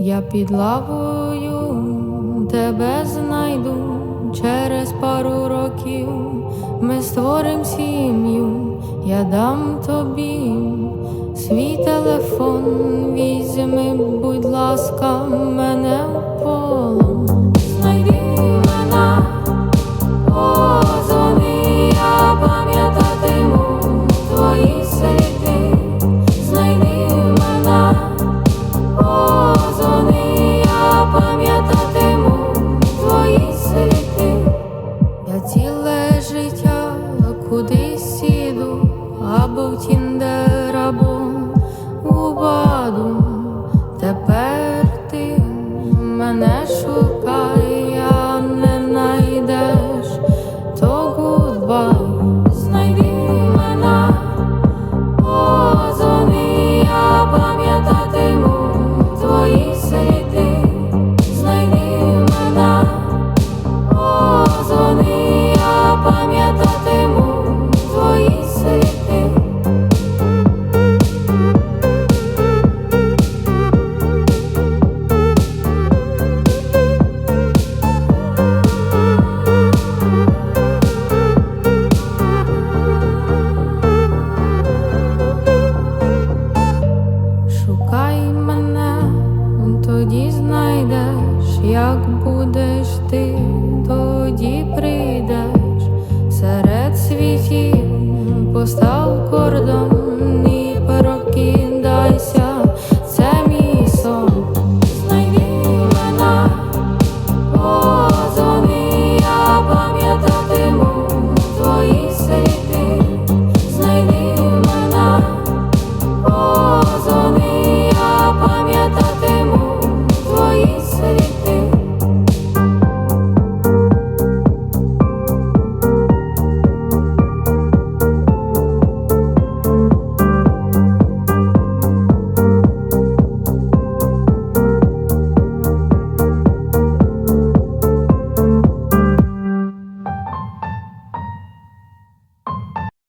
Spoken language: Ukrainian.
Я під лавою тебе знайду через пару років. Ми створим сім'ю, я дам тобі свій телефон. Візьми, будь ласка, мене в полон. Або в Тіндер, або у баду. Тепер як будеш ти, тоді прийдеш. Серед світів, постав кордон,